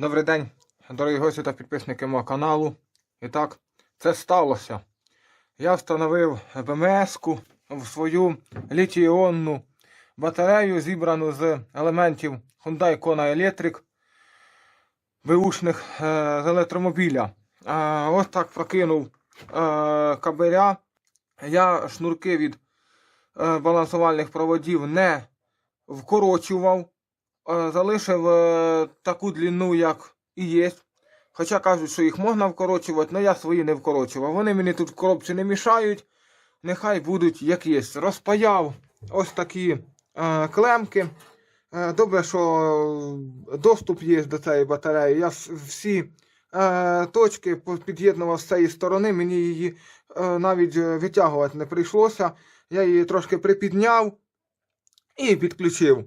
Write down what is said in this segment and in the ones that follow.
Добрий день, дорогі гості та підписники мого каналу. І так, це сталося. Я встановив БМС-ку в свою літій-іонну батарею, зібрану з елементів Hyundai Kona Electric беушних е, з електромобіля. Е, ось так прокинув е, кабеля. Я шнурки від балансувальних проводів не вкорочував. Е, залишив е, таку длину, як і є. Хоча кажуть, що їх можна вкорочувати, але я свої не вкорочував. Вони мені тут в коробці не мішають. Нехай будуть як є. Розпаяв ось такі е, клемки. Е, добре, що доступ є до цієї батареї. Я всі е, точки під'єднував з цієї сторони, мені її е, навіть е, витягувати не прийшлося. Я її трошки припідняв і підключив.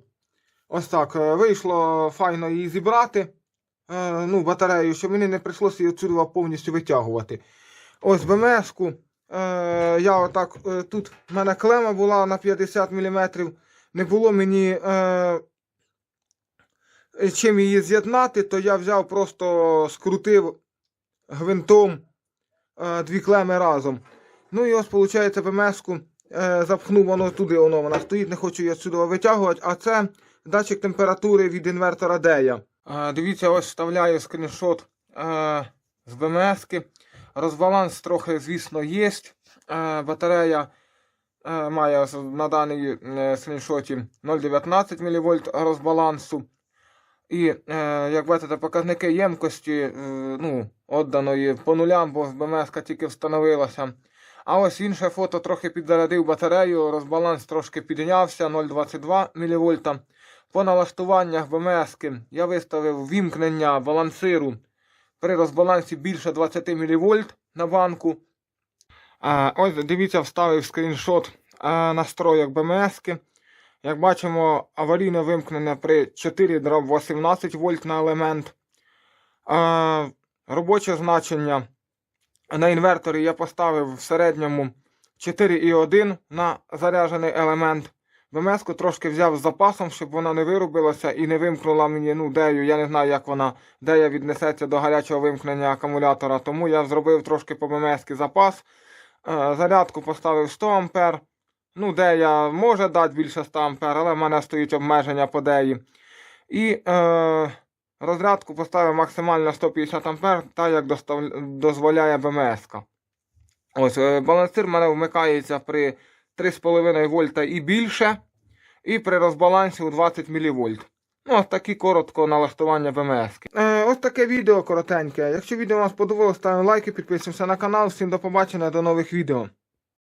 Ось так. е, Вийшло файно її зібрати. е, Ну, батарею, щоб мені не прийшлося її отсюди повністю витягувати. Ось БМС-ку. Е, я отак, тут в мене клема була на 50 мм. Не було мені чим її з'єднати, то я взяв просто скрутив гвинтом дві клеми разом. Ну і ось, виходить, БМС-ку запхнув воно туди, воно вона стоїть, не хочу її сюди витягувати, а це датчик температури від інвертора Дея. Дивіться, ось вставляю скріншот е, з БМС-ки. Розбаланс трохи, звісно, є. Е, батарея е, має на даній скріншоті 0,19 мВ розбалансу. І, як бачите, показники ємкості ну, відданої по нулям, бо БМС тільки встановилася. А ось інше фото трохи підзарядив батарею, розбаланс трошки піднявся 0,22 мВ. По налаштуваннях БМС я виставив вімкнення балансиру при розбалансі більше 20 мВ на банку. Ось дивіться, вставив скріншот а, настроєк БМС. Як бачимо, аварійне вимкнення при 4 дроб 18 вольт на елемент. Робоче значення на інверторі я поставив в середньому 4,1 на заряджений елемент. БМС-ку трошки взяв з запасом, щоб вона не вирубилася і не вимкнула мені ну, дею. Я не знаю, як вона дея віднесеться до гарячого вимкнення акумулятора. Тому я зробив трошки по БМС запас. Е, Зарядку поставив 100 А. Ну, дея може дати більше 100 А, але в мене стоїть обмеження по деї. І е, розрядку поставив максимально 150 А, так як дозволяє БМС. Ось, е, балансир в мене вмикається при 3,5 вольта і більше. І при розбалансі у 20 мВ. Ну, ось такі коротко налаштування ВМС. Е, ось таке відео коротеньке. Якщо відео вам сподобалось, ставимо лайки, підписуємося на канал. Всім до побачення, до нових відео.